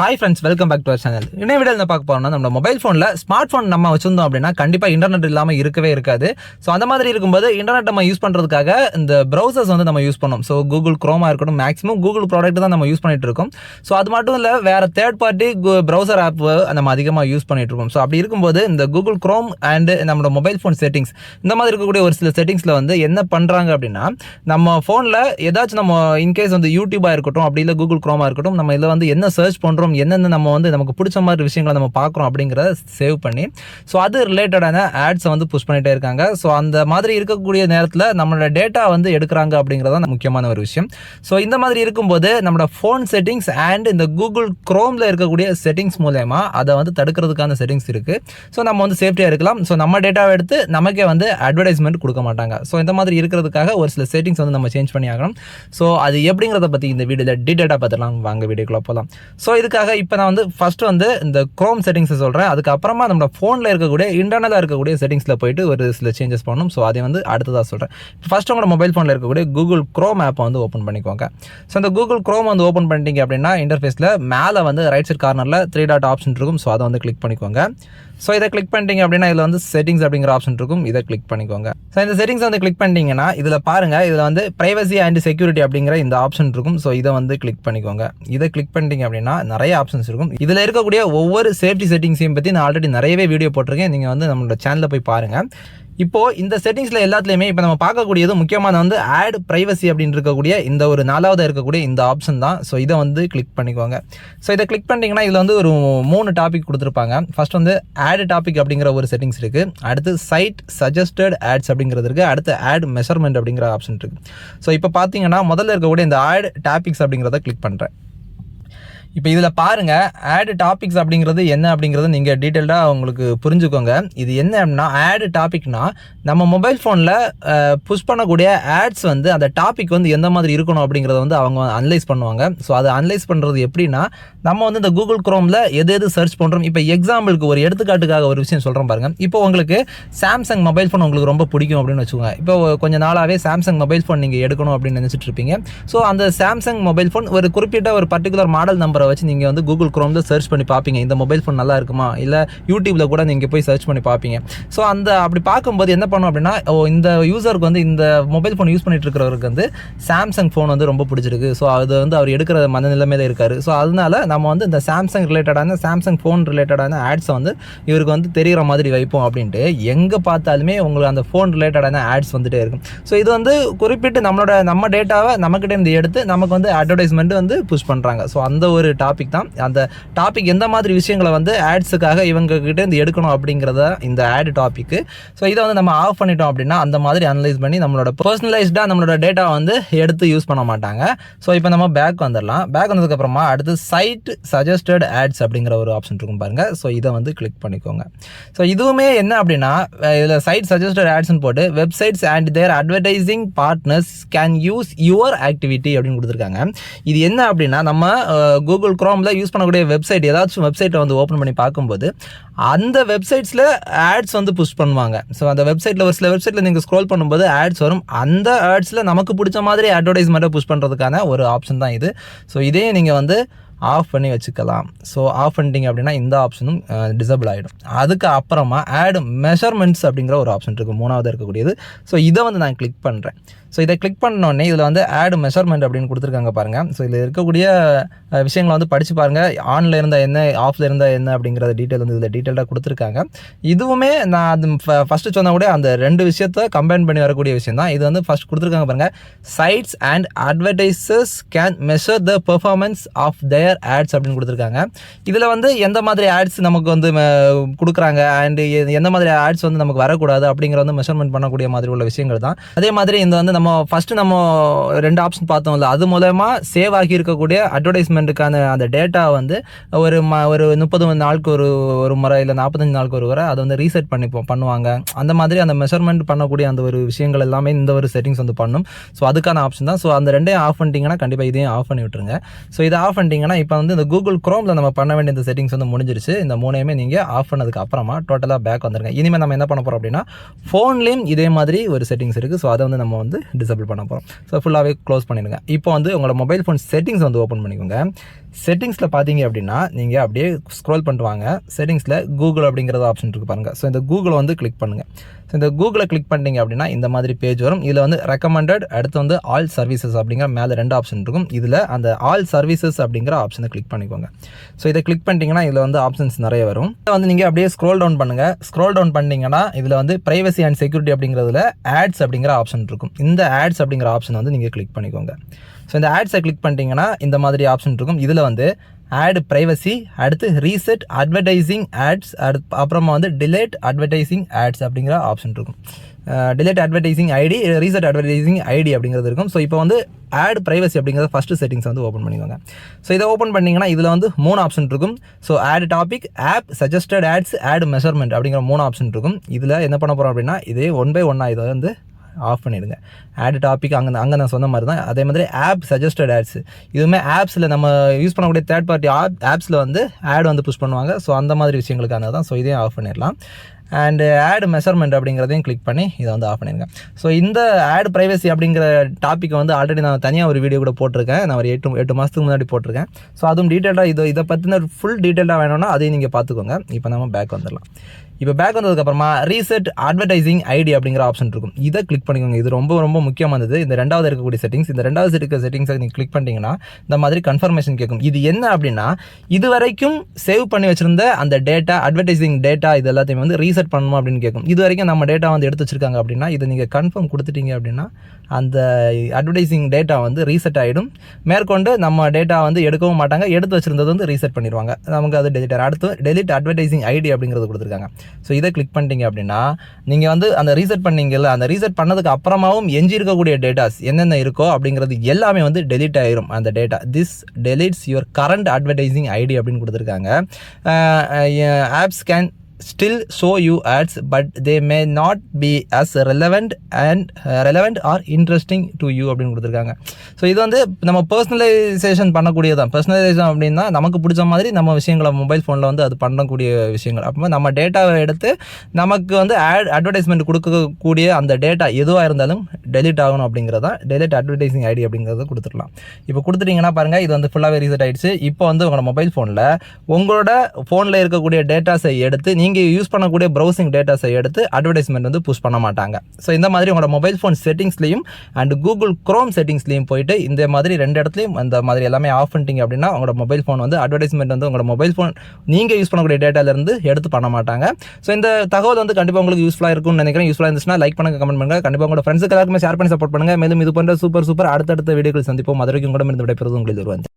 Hi friends welcome back to our channel இன்னும் video என்ன பார்க்க போறோம்னா நம்ம மொபைல் ஃபோனில் ஸ்மார்ட் ஃபோன் நம்ம வச்சிருந்தோம் அப்படின்னா கண்டிப்பாக இன்டர்நெட் இல்லாமல் இருக்கவே இருக்காது. ஸோ அந்த மாதிரி இருக்கும்போது இன்டர்நெட் நம்ம யூஸ் பண்ணுறதுக்காக இந்த ப்ரௌசர்ஸ் வந்து நம்ம யூஸ் பண்ணோம். ஸோ கூகுள் க்ரோமாக இருக்கட்டும் மேக்ஸிமம் கூகுள் ப்ராடக்ட் தான் நம்ம யூஸ் பண்ணிட்டு இருக்கோம். ஸோ அது மட்டும் இல்லை வேறு தேர்ட் பார்ட்டி ப்ரௌசர் ஆப் நம்ம அதிகமாக யூஸ் பண்ணிட்டு இருக்கோம். ஸோ அப்படி இருக்கும்போது இந்த கூகுள் க்ரோம் அண்டு நம்மளோட மொபைல் ஃபோன் செட்டிங்ஸ் இந்த மாதிரி இருக்கக்கூடிய ஒரு சில செட்டிங்ஸில் வந்து என்ன பண்ணுறாங்க அப்படின்னா நம்ம ஃபோனில் ஏதாச்சும் நம்ம இன்கேஸ் வந்து யூடியூபாக இருக்கட்டும் அப்படி இல்லை கூகுள் க்ரோமாக இருக்கட்டும் நம்ம இதில் வந்து என்ன சர்ச் பண்ணுறோம் என்னென்ன நம்ம வந்து நமக்கு பிடிச்ச மாதிரி விஷயங்களை நம்ம பார்க்குறோம் அப்படிங்கிறத சேவ் பண்ணி ஸோ அது ரிலேட்டடான ஆட்ஸை வந்து புஷ் பண்ணிகிட்டே இருக்காங்க. ஸோ அந்த மாதிரி இருக்கக்கூடிய நேரத்தில் நம்மளோட டேட்டா வந்து எடுக்கிறாங்க அப்படிங்கிறது தான் முக்கியமான ஒரு விஷயம். ஸோ இந்த மாதிரி இருக்கும்போது நம்மளோட ஃபோன் செட்டிங்ஸ் அண்ட் இந்த கூகுள் க்ரோமில் இருக்கக்கூடிய செட்டிங்ஸ் மூலயமா அதை வந்து தடுக்கிறதுக்கான செட்டிங்ஸ் இருக்குது ஸோ நம்ம வந்து சேஃப்டியாக இருக்கலாம். ஸோ நம்ம டேட்டாவை எடுத்து நமக்கே வந்து அட்வர்டைஸ்மெண்ட் கொடுக்க மாட்டாங்க. ஸோ இந்த மாதிரி இருக்கிறதுக்காக ஒரு சில செட்டிங்ஸ் வந்து நம்ம சேஞ்ச் பண்ணி ஆகணும். ஸோ அது எப்படிங்கிறத பற்றி இந்த வீடியோவில் டீட்டெயிலாக பார்த்துலாம் வாங்க வீடியோக்குள்ளே போகலாம் ஸோ அதுக்காக இப்போ நான் வந்து ஃபஸ்ட்டு வந்து இந்த க்ரோம் செட்டிங்ஸை சொல்கிறேன் அதுக்கப்புறமா நம்ம ஃபோனில் இருக்கக்கூடிய இன்டர்னலாக இருக்கக்கூடிய செட்டிங்ஸில் போயிட்டு ஒரு சில சேஞ்சஸ் பண்ணணும். ஸோ அதை வந்து அடுத்ததாக சொல்கிறேன் ஃபர்ஸ்ட் உங்களோட மொபைல் ஃபோனில் இருக்கக்கூடிய கூகுள் க்ரோம் ஆப்பை வந்து ஓப்பன் பண்ணிக்கோங்க. ஸோ அந்த கூகுள் க்ரோம் வந்து ஓப்பன் பண்ணிட்டீங்க அப்படின்னா இன்டர்ஃபேஸில் மேலே வந்து ரைட் சைட் கார்னரில் த்ரீ டாட் ஆப்ஷன் இருக்கும். ஸோ அதை வந்து கிளிக் பண்ணிக்கோங்க. ஸோ இதை கிளிக் பண்ணிட்டீங்க அப்படின்னா இதில் வந்து செட்டிங்ஸ் அப்படிங்கிற ஆப்ஷன் இருக்கும். இதை கிளிக் பண்ணிக்கோங்க. ஸோ இந்த செட்டிங்ஸ் வந்து கிளிக் பண்ணிட்டீங்கன்னா இதில் பாருங்கள் இதில் வந்து ப்ரைவசி அண்ட் செக்யூரிட்டி அப்படிங்கிற இந்த ஆப்ஷன் இருக்கும். ஸோ இதை வந்து கிளிக் பண்ணிக்கோங்க. இதை கிளிக் பண்ணிட்டீங்க அப்படின்னா நிறைய ஆப்ஷன்ஸ் இருக்கும். இதில் இருக்கக்கூடிய ஒவ்வொரு சேஃப்டி செட்டிங்ஸையும் பற்றி நான் ஆல்ரெடி நிறையவே வீடியோ போட்டிருக்கேன். நீங்கள் வந்து நம்மளோட சேனலில் போய் பாருங்கள் இப்போது இந்த செட்டிங்ஸில் எல்லாத்துலேயுமே இப்போ நம்ம பார்க்கக்கூடியது முக்கியமான வந்து ஆட் ப்ரைவசி அப்படின்னு இருக்கக்கூடிய இந்த ஒரு நாலாவது இருக்கக்கூடிய இந்த ஆப்ஷன் தான். ஸோ இதை வந்து கிளிக் பண்ணிக்கோங்க. ஸோ இதை கிளிக் பண்ணிட்டீங்கன்னா இதில் வந்து ஒரு மூணு டாபிக் கொடுத்துருப்பாங்க. ஃபர்ஸ்ட் வந்து ஆட் டாபிக் அப்படிங்கிற ஒரு செட்டிங்ஸ் இருக்குது அடுத்து சைட் சஜஸ்டட் ஆட்ஸ் அப்படிங்கிறது இருக்குது அடுத்து ஆட் மெஷர்மெண்ட் அப்படிங்கிற ஆப்ஷன் இருக்குது ஸோ இப்போ பார்த்தீங்கன்னா முதல்ல இருக்கக்கூடிய இந்த ஆட் டாபிக்ஸ் அப்படிங்கிறத கிளிக் பண்ணுறேன் இப்போ இதில் பாருங்கள் ஆடு டாபிக்ஸ் அப்படிங்கிறது என்ன அப்படிங்கிறது நீங்கள் டீட்டெயில்டாக உங்களுக்கு புரிஞ்சுக்கோங்க. இது என்ன அப்படின்னா ஆடு டாபிக்னா நம்ம மொபைல் ஃபோனில் புஷ் பண்ணக்கூடிய ஆட்ஸ் வந்து அந்த டாபிக் வந்து எந்த மாதிரி இருக்கணும் அப்படிங்கிறத வந்து அவங்க அனலைஸ் பண்ணுவாங்க. ஸோ அதை அனலைஸ் பண்ணுறது எப்படின்னா நம்ம வந்து இந்த கூகுள் குரோமில் எது எது சர்ச் பண்ணுறோம் இப்போ எக்ஸாம்பிளுக்கு ஒரு எடுத்துக்காட்டுக்காக ஒரு விஷயம் சொல்கிறோம் பாருங்கள் இப்போ உங்களுக்கு சாம்சங் மொபைல் ஃபோன் உங்களுக்கு ரொம்ப பிடிக்கும் அப்படின்னு வச்சுக்கோங்க. இப்போ கொஞ்சம் நாளாகவே சாம்சங் மொபைல் ஃபோன் நீங்கள் எடுக்கணும் அப்படின்னு நினச்சிட்டு இருப்பீங்க. ஸோ அந்த சாம்சங் மொபைல் ஃபோன் ஒரு குறிப்பிட்ட ஒரு பர்டிகுலர் மாடல் நம்பர் வச்சு நீங்கள் வந்து கூகுள் குரோமில் சர்ச் பண்ணி பார்ப்பீங்க இந்த மொபைல் ஃபோன் நல்லா இருக்குமா? இல்லை யூடியூப்பில் கூட நீங்கள் போய் சர்ச் பண்ணி பார்ப்பீங்க ஸோ அந்த அப்படி பார்க்கும்போது என்ன பண்ணும் அப்படின்னா ஓ இந்த யூசருக்கு வந்து இந்த மொபைல் ஃபோன் யூஸ் பண்ணிட்டு இருக்கிறவருக்கு வந்து சாம்சங் ஃபோன் வந்து ரொம்ப பிடிச்சிருக்கு. ஸோ அது வந்து அவர் எடுக்கிற மனநிலைமையில இருக்காரு. ஸோ அதனால நம்ம வந்து இந்த சாம்சங் ரிலேட்டடான சாம்சங் ஃபோன் ரிலேட்டடான ஆட்ஸை வந்து இவருக்கு வந்து தெரிகிற மாதிரி வைப்போம் அப்படின்ட்டு எங்கே பார்த்தாலுமே உங்களுக்கு அந்த ஃபோன் ரிலேட்டடான ஆட்ஸ் வந்துட்டே இருக்கும். ஸோ இது வந்து குறிப்பிட்டு நம்மளோட நம்ம டேட்டாவை நம்மக்கிட்ட இருந்து எடுத்து நமக்கு வந்து அட்வர்டைஸ்மெண்ட் வந்து புஷ் பண்ணுறாங்க ஸோ அந்த ஒரு டாபிக் தான். அந்த டாபிக் எந்த மாதிரி விஷயங்களை வந்து ஆட்ஸுக்காக இவங்ககிட்ட இருந்து எடுக்கணும் அப்படிங்கிறத இந்த ஆட் டாப்பிக்கு ஸோ இதை வந்து நம்ம ஆஃப் பண்ணிட்டோம் அப்படின்னா அந்த மாதிரி அனலைஸ் பண்ணி நம்மளோட பர்சனலைஸ்டாக நம்மளோட டேட்டா வந்து எடுத்து யூஸ் பண்ண மாட்டாங்க. ஸோ இப்போ நம்ம பேக் வந்துடலாம். பேக் வந்ததுக்கப்புறமா அடுத்து சைட் சஜஸ்டட் ஆட்ஸ் அப்படிங்கிற ஒரு ஆப்ஷன் இருக்கும் பாருங்கள் ஸோ இதை வந்து கிளிக் பண்ணிக்கோங்க. ஸோ இதுவுமே என்ன அப்படின்னா இதில் சைட் சஜஸ்டட் ஆட்ஸ்னு போட்டு websites and their advertising partners can use your activity அப்படின்னு கொடுத்துருக்காங்க. இது என்ன அப்படின்னா நம்ம கூகுள் கூகுள் குரோமில் யூஸ் பண்ணக்கூடிய வெப்சைட் ஏதாச்சும் வெப்சைட்டை வந்து ஓப்பன் பண்ணி பார்க்கும்போது அந்த வெப்சைட்ஸில் ஆட்ஸ் வந்து புஷ் பண்ணுவாங்க. ஸோ அந்த வெப்சைட்டில் ஒரு சில வெப்சைட்டில் நீங்கள் ஸ்க்ரோல் பண்ணும்போது ஆட்ஸ் வரும். அந்த ஆட்ஸில் நமக்கு பிடிச்ச மாதிரி அட்வர்டைஸ்மெண்ட்டை புஷ் பண்ணுறதுக்கான ஒரு ஆப்ஷன் தான் இது. ஸோ இதையும் நீங்கள் வந்து ஆஃப் பண்ணி வச்சுக்கலாம். ஸோ ஆஃப் பண்ணிட்டீங்க அப்படின்னா இந்த ஆப்ஷனும் டிசபிள் ஆகிடும் அதுக்கு அப்புறமா ஆட் மெஷர்மெண்ட்ஸ் அப்படிங்கிற ஒரு ஆப்ஷன் இருக்குது மூணாவது இருக்கக்கூடியது. ஸோ இதை வந்து நான் கிளிக் பண்ணுறேன் ஸோ இதை கிளிக் பண்ணோடனே இதில் வந்து ஆட் மெஷர்மெண்ட் அப்படின்னு கொடுத்துருக்காங்க பாருங்கள் ஸோ இதில் இருக்கக்கூடிய விஷயங்களை வந்து படித்து பாருங்கள் ஆனில் இருந்தால் என்ன ஆஃபில் இருந்தால் என்ன அப்படிங்கிறத டீட்டெயில் வந்து இதில் டீட்டெயிலாக கொடுத்துருக்காங்க. இதுவுமே நான் அது ஃபஸ்ட்டு சொன்ன கூட அந்த ரெண்டு விஷயத்த கம்பைன் பண்ணி வரக்கூடிய விஷயம் தான். இது வந்து ஃபஸ்ட் கொடுத்துருக்காங்க பாருங்கள் sites and advertisers can measure the performance of their ads அப்படின்னு கொடுத்துருக்காங்க. இதில் வந்து எந்த மாதிரி ஆட்ஸ் நமக்கு வந்து ம- கொடுக்குறாங்க? அண்ட் எந்த மாதிரி ஆட்ஸ் வந்து நமக்கு வரக்கூடாது அப்படிங்கிற வந்து மெஷர்மெண்ட் பண்ணக்கூடிய மாதிரி உள்ள விஷயங்கள் தான். அதே மாதிரி இந்த வந்து நம்ம ஃபஸ்ட்டு நம்ம ரெண்டு ஆப்ஷன் பார்த்தோம்ல அது மூலயமா சேவ் ஆகி இருக்கக்கூடிய அட்வர்டைஸ்மெண்ட்டுக்கான அந்த டேட்டா வந்து ஒரு ம ஒரு முப்பது நாளுக்கு ஒரு ஒரு முறை இல்லை நாற்பத்தஞ்சு நாளுக்கு ஒரு முறை அதை வந்து ரீசெட் பண்ணிப்போம் பண்ணுவாங்க. அந்த மாதிரி அந்த மெஷர்மெண்ட் பண்ணக்கூடிய அந்த ஒரு விஷயங்கள் எல்லாமே இந்த ஒரு செட்டிங்ஸ் வந்து பண்ணும். ஸோ அதுக்கான ஆப்ஷன் தான். ஸோ அந்த ரெண்டையும் ஆஃப் பண்ணிட்டீங்கன்னா கண்டிப்பாக இதையும் ஆஃப் பண்ணி விட்டுருங்க. ஸோ இதை ஆஃப் பண்ணிட்டீங்கன்னா இப்போ வந்து இந்த கூகுள் குரோமில் நம்ம பண்ண வேண்டிய இந்த செட்டிங்ஸ் வந்து முடிஞ்சிருச்சு. இந்த மூணையுமே நீங்கள் ஆஃப் பண்ணதுக்கு அப்புறமா டோட்டலாக பேக் வந்துருங்க. இனிமேல் நம்ம என்ன பண்ண போகிறோம் அப்படின்னா ஃபோன்லேயும் இதே மாதிரி ஒரு செட்டிங்ஸ் இருக்குது ஸோ அதை வந்து நம்ம வந்து டிசபிள் பண்ண போகிறோம் ஸோ ஃபுல்லாகவே க்ளோஸ் பண்ணிடுங்க. இப்போ வந்து உங்களோட மொபைல் ஃபோன் செட்டிங்ஸ் வந்து ஓப்பன் பண்ணிக்கோங்க. செட்டிங்ஸில் பார்த்தீங்க அப்படின்னா நீங்கள் அப்படியே ஸ்க்ரோல் பண்ணிட்டு வாங்க. செட்டிங்ஸில் கூகுள் அப்படிங்கிறது ஆப்ஷன் இருக்குது பாருங்கள் ஸோ இந்த கூகுளை வந்து கிளிக் பண்ணுங்கள் ஸோ இந்த கூகுளை கிளிக் பண்ணிட்டீங்க அப்படின்னா இந்த மாதிரி பேஜ் வரும். இதில் வந்து ரெக்கமெண்டட் அடுத்து வந்து ஆல் சர்வீசஸ் அப்படிங்கிற மேலே ரெண்டு ஆப்ஷன் இருக்கும். இதில் அந்த ஆல் சர்வீசஸ் அப்படிங்கிற ஆப்ஷனை கிளிக் பண்ணிக்கோங்க. ஸோ இதை கிளிக் பண்ணிட்டீங்கன்னா இதில் வந்து ஆப்ஷன்ஸ் நிறைய வரும். இதை வந்து நீங்கள் அப்படியே ஸ்க்ரோல் டவுன் பண்ணுங்கள் ஸ்க்ரோல் டவுன் பண்ணிங்கன்னா இதில் வந்து ப்ரைவசி அண்ட் செக்யூரிட்டி அப்படிங்கிறதுல ஆட்ஸ் அப்படிங்கிற ஆப்ஷன் இருக்கும். இந்த ஆட்ஸ் அப்படிங்கிற ஆப்ஷன் வந்து நீங்கள் கிளிக் பண்ணிக்கோங்க. ஸோ இந்த ஆட்ஸை கிளிக் பண்ணிட்டீங்கன்னா இந்த மாதிரி ஆப்ஷன் இருக்கும். இதில் வந்து ஆட் ப்ரைவசி அடுத்து ரீசெட் அட்வர்டைசிங் ஆட்ஸ் அடுத் அப்புறமா வந்து டிலேட் அட்வர்டைசிங் ஆட்ஸ் அப்படிங்கிற ஆப்ஷன் இருக்கும். Delete advertising ID reset advertising ID அப்படிங்கிறது இருக்கும். ஸோ இப்போ வந்து ஆட் ப்ரைவசி அப்படிங்கிறத ஃபஸ்ட்டு செட்டிங்ஸ் வந்து ஓப்பன் பண்ணிக்கோங்க. ஸோ இதை ஓப்பன் பண்ணிங்கன்னா இதில் வந்து மூணு ஆப்ஷன் இருக்கும். So ad topic app suggested ads ad measurement அப்படிங்கிற மூணு ஆப்ஷன் இருக்கும். இதில் என்ன பண்ண போகிறோம் அப்படின்னா இதே ஒன் பை ஒன்னாக இதை வந்து ஆஃப் பண்ணிடுங்க. ஆட் டாபிக் அங்கே அங்கே நான் சொன்ன மாதிரி தான் அதே மாதிரி ஆப் சஜஸ்டட் ஆட்ஸ் இதுவுமே ஆப்ஸில் நம்ம யூஸ் பண்ணக்கூடிய தேர்ட் பார்ட்டி ஆப் ஆப்ஸில் வந்து ஆட் வந்து புஷ் பண்ணுவாங்க. ஸோ அந்த மாதிரி விஷயங்களுக்கான தான் ஸோ இதையும் ஆஃப் பண்ணிடலாம். அண்டு ஆட் மெஷர்மெண்ட் அப்படிங்கிறதையும் கிளிக் பண்ணி இதை வந்து ஆஃப் பண்ணிடுங்க ஸோ இந்த ஆட் ப்ரைவசி அப்படிங்கிற டாப்பிக்கை வந்து ஆல்ரெடி நான் தனியாக ஒரு வீடியோ கூட போட்டிருக்கேன். நான் ஒரு எட்டு எட்டு மாதத்துக்கு முன்னாடி போட்டிருக்கேன். ஸோ அதுவும் டீட்டெயிலாக இதை இதை பற்றின ஃபுல் டீட்டெயிலாக வேணும்னா அதையும் நீங்கள் பார்த்துக்கோங்க இப்போ நம்ம பேக் வந்துடலாம். இப்போ பேக் வந்ததுக்கப்புறமா ரீசெட் அட்வர்டைசிங் ஐடி அப்படிங்கிற ஆப்ஷன் இருக்கும். இதை கிளிக் பண்ணிக்கோங்க. இது ரொம்ப ரொம்ப முக்கியமானது இந்த ரெண்டாவது இருக்கக்கூடிய செட்டிங்ஸ் இந்த ரெண்டாவது இருக்க செட்டிங்ஸை நீங்கள் கிளிக் பண்ணிட்டீங்கன்னா இந்த மாதிரி கன்ஃபர்மேஷன் கேட்கும். இது என்ன அப்படின்னா இது வரைக்கும் சேவ் பண்ணி வச்சுருந்த அந்த டேட்டா அட்வர்டைசிங் டேட்டா இது எல்லாத்தையுமே வந்து ரீசெட் பண்ணணும் அப்படின்னு கேட்கும். இது வரைக்கும் நம்ம டேட்டா வந்து எடுத்து வச்சிருக்காங்க அப்படின்னா இதை நீங்கள் கன்ஃபார்ம் கொடுத்துட்டீங்க அப்படின்னா அந்த அட்வர்டைசிங் டேட்டா வந்து ரீசெட் ஆகிடும் மேற்கொண்டு நம்ம டேட்டா வந்து எடுக்கவும் மாட்டாங்க. எடுத்து வச்சிருந்தது வந்து ரீசெட் பண்ணிடுவாங்க. நமக்கு அது டெலிட் அடுத்து டெலிட் அட்வர்டைசிங் ஐடி அப்படிங்கிறது கொடுத்துருக்காங்க. ஸோ இதை கிளிக் பண்ணிட்டீங்க அப்படின்னா நீங்கள் வந்து அந்த ரீசெட் பண்ணீங்கல்ல அந்த ரீசெட் பண்ணதுக்கு அப்புறமாவும் எஞ்சி இருக்கக்கூடிய டேட்டாஸ் என்னென்ன இருக்கோ அப்படிங்கிறது எல்லாமே வந்து டெலிட் ஆயிரும் அந்த data this deletes your current advertising ID அப்படின்னு கொடுத்துருக்காங்க. Apps can still show you ads but they may not be as relevant and relevant relevant or interesting to you அப்படின்னு கொடுத்துருக்காங்க. ஸோ இது வந்து நம்ம பர்சனலைசேஷன் பண்ணக்கூடியதான் பர்சனலைசேஷன் அப்படின்னா நமக்கு பிடிச்ச மாதிரி நம்ம விஷயங்களை மொபைல் ஃபோனில் வந்து அது பண்ணக்கூடிய விஷயங்கள். அப்போ நம்ம டேட்டாவை எடுத்து நமக்கு வந்து ஆட் அட்வர்டைஸ்மெண்ட் கொடுக்கக்கூடிய அந்த டேட்டா எதுவாக இருந்தாலும் டெலிட் ஆகணும் அப்படிங்கிறதா டெலிட் அட்வர்டைசிங் ஐடி அப்படிங்கிறத கொடுத்துடலாம். இப்போ கொடுத்துட்டீங்கன்னா பாருங்கள் இது வந்து ஃபுல்லாகவே ரீசெட் ஆகிடுச்சு இப்போ வந்து உங்களோட மொபைல் ஃபோனில் உங்களோட ஃபோனில் இருக்கக்கூடிய டேட்டாஸை எடுத்து நீங்கள் நீங்கள் யூஸ் பண்ணக்கூடிய ப்ரௌசிங் டேட்டாஸை எடுத்து அட்வர்டைஸ்மெண்ட் வந்து புஷ் பண்ண மாட்டாங்க. ஸோ இந்த மாதிரி உங்களோட மொபைல் ஃபோன் செட்டிங்ஸ்லையும் அண்ட் கூகுள் க்ரோம் செட்டிங்ஸ்லையும் போயிட்டு இந்த மாதிரி ரெண்டு இடத்துலையும் அந்த மாதிரி எல்லாமே ஆஃப் பண்ணிட்டீங்க அப்படின்னா உங்களோட மொபைல் ஃபோன் வந்து அட்வர்டைஸ்மெண்ட் வந்து உங்களோட மொபைல் ஃபோன் நீங்கள் யூஸ் பண்ணக்கூடிய டேட்டாலேருந்து எடுத்து பண்ண மாட்டாங்க. ஸோ இந்த தகவல் வந்து கண்டிப்பாக உங்களுக்கு யூஸ்ஃபுல்லாக இருக்கும்னு நினைக்கிறேன். யூஸ்ஃபுல்லாக இருந்துச்சுன்னா லைக் பண்ணுங்க கமெண்ட் பண்ணுங்க. கண்டிப்பாக உங்களோட ஃப்ரெண்ட்ஸுக்கு எல்லாருக்குமே ஷேர் பண்ணி சப்போர்ட் பண்ணுங்க. மேலும் இது போன்ற சூப்பர் சூப்பர் அடுத்தடுத்த வீடியோக்கள் சந்திப்போம். மதுரைக்கும் கூட இருந்து விடைபெறுவது உங்களுக்கு வருவாங்க